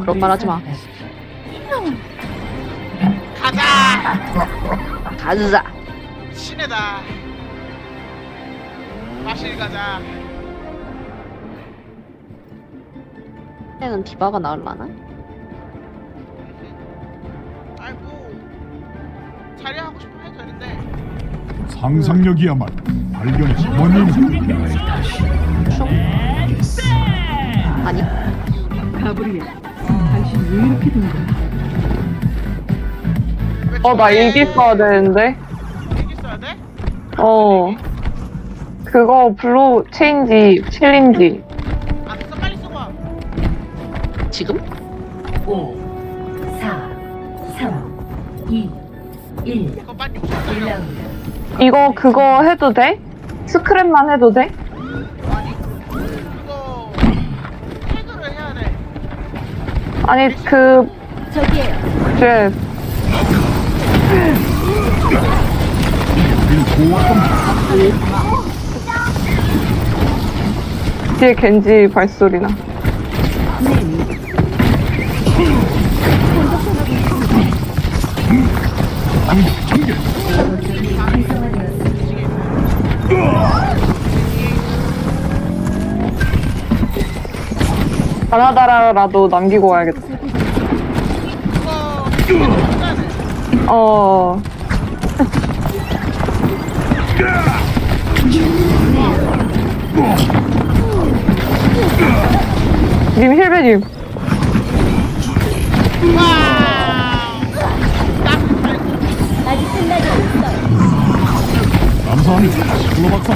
그런 말 하지 마. 가자! 가자. 신혜다. 마실 가자. 얘는 디바가 나을라나? 아이고. 자리 하고 싶으면 해도 되는데. 상상력이야말로 어머님 충? 아니. 가브리엘, 당신 왜 이렇게 된 거야? 왜 어, 나? 일기 써야 되는데. 일기 써야 돼? 어. 그거 블루 체인지 챌린지. 아, 됐어. 빨리 쓰고 와. 지금? 5, 4, 3, 2, 1. 그거 빨리 60분 달려. 1라운드. 이거 그거 해도 돼? 스크랩만 해도 돼? 아니 그 저기에요. 쟤 뒤에 겐지 발소리나. 바나다라라도 남기고 와야겠다. 어. 님 힐베님 아직 끝나지 않았어요. 감사합니다 시클로 박사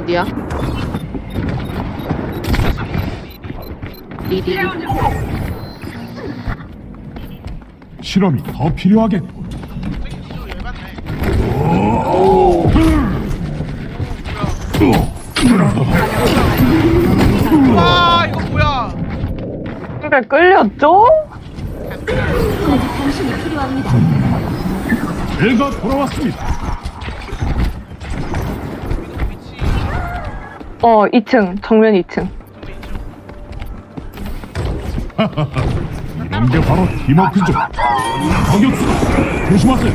어디야? 리리. 실험이 더 열받네. 와, 이거 뭐야? 그래 끌렸죠? 당신이 필요합니다. 제가 돌아왔습니다 어 2층. 정면 2층. 이런 게 바로 팀워크죠 저격수다 조심하세요.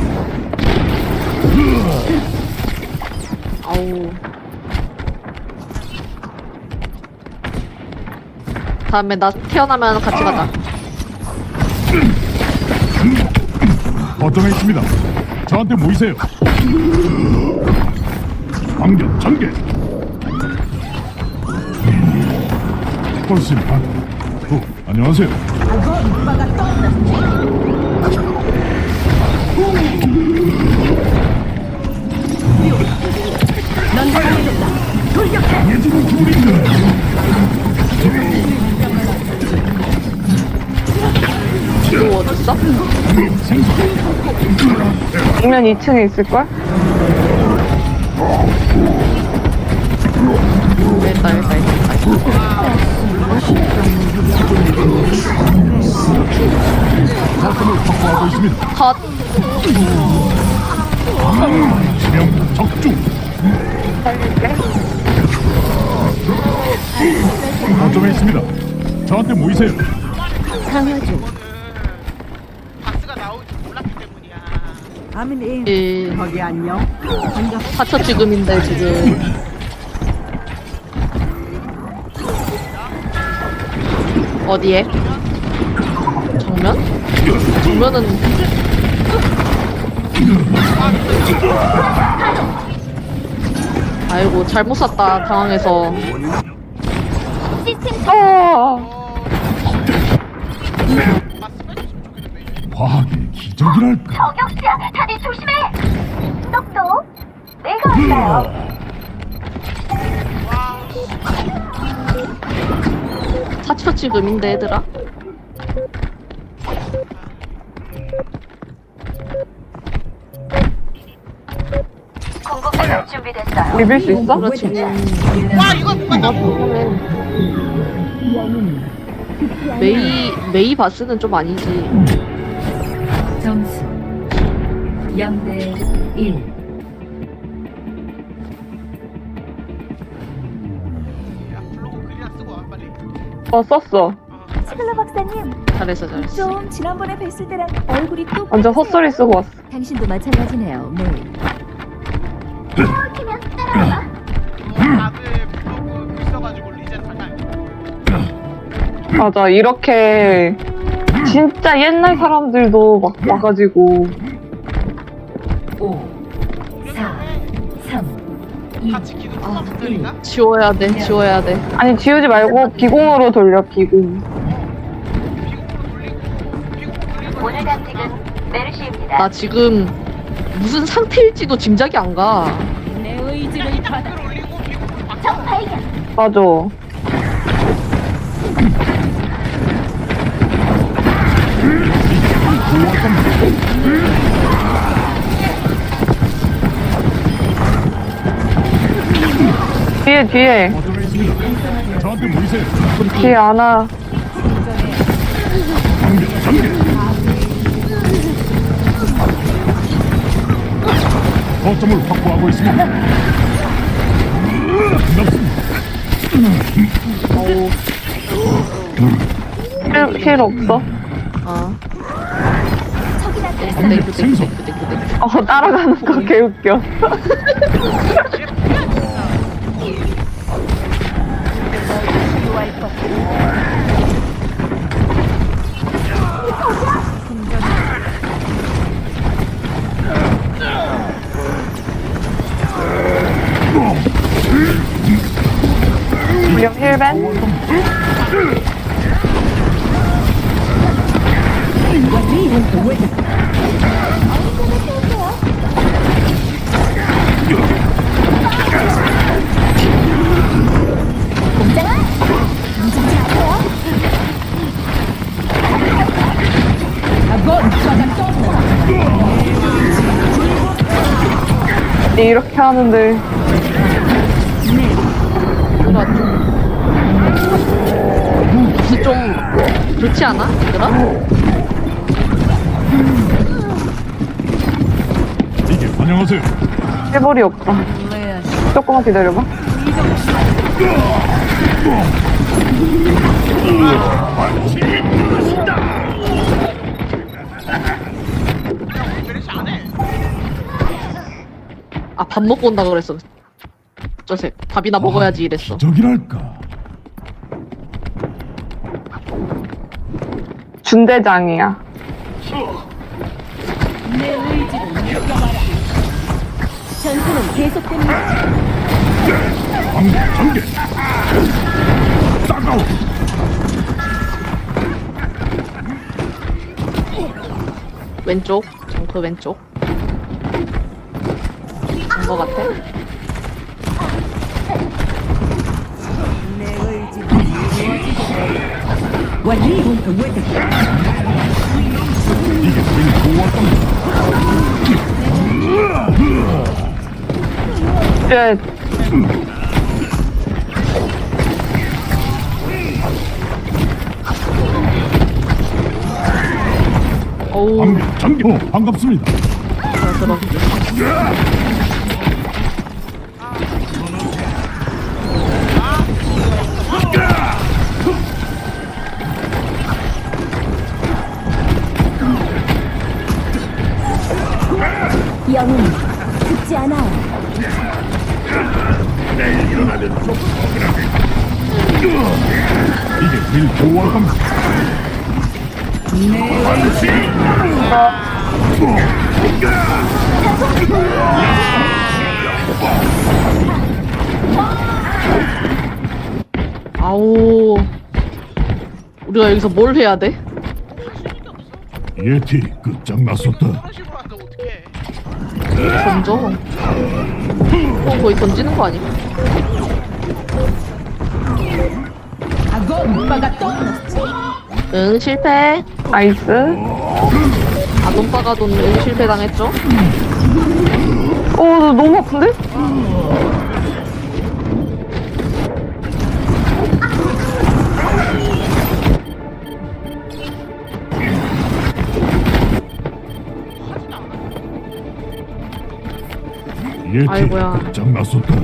아우. 다음에 나 태어나면 같이 가자. 거점에 있습니다. 저한테 모이세요. 방전 전개 꼴습니다 어, 안녕하세요? 정면 2층에 있을걸? 일단 일단 일단. 거점을 확보하고 있습니다 컷. 지명 적중 거점에 있습니다 저한테 모이세요 강화 중. 박스가 나올 줄 몰랐기 때문이야. 아민 이 거기 안녕. 반갑. 사처 지금인데 지금. 어디에? 정면? 정면은 아이고 잘못 샀다 당황해서 어. 과학의 기적이랄까 저격수야, 다들 조심해. 똑똑. 내가 왔어요. 와, 사처 지금인데 얘들아 준비됐어요. 비빌 수 있어? 그렇지. 와 이거 누가 나 메이 메이 바스는 좀 아니지. 점수 0대 1 어 썼어. 스클러 박사님, 잘했어 잘했어. 좀 지난번에 뵀을 때랑 얼굴이 또 완전 헛소리 쓰고 왔어. 당신도 마찬가지네요. 네. 키면 따라와. 다들 리젠 맞아 이렇게 진짜 옛날 사람들도 막 와가지고 5 4 3 2 같이 기도 조금 부탁드릴까? 지워야 돼 지워야 돼. 아니 지우지 말고 비공으로 돌려 비공. 오늘 당직은 메르시입니다. 나 지금 무슨 상태일지도 짐작이 안 가. 내 의지를 받아. 글 올리고 비공으로 바꿔 적 발견. 맞아. 뒤에 뒤에. 저한테 모이세요. 뒤에 안아. 거점을 확보하고 있습니다. 힐, 힐 없어? 땡땡 땡땡. 어 따라가는 거 개웃겨. Yeah. 이렇게 하는데 뭔가 좀 그렇지 않아? 얘들아? 이게 안녕하세요. 해볼이 없다. 조금만 기다려봐. 밥 먹고 온다 그랬어. 저새 밥이나 먹어야지 이랬어. 기적이랄까. 준대장이야. 전투는 계속됩니다. 전개, 전개. 따가워. 왼쪽 정크 왼쪽. 같아. 좋았던 쉣. 어우 전개, 전개. 어, 반갑습니다. 들어 들어. 아우 우리가 여기서 뭘 해야 돼? 예티 끝장났었다. 던져. 어 거의 던지는 거 아니야? 응 실패. 나이스. 아돈바가 돈 응 실패 당했죠? 어, 나 너무 아픈데? 아이고야. 끝장났었다.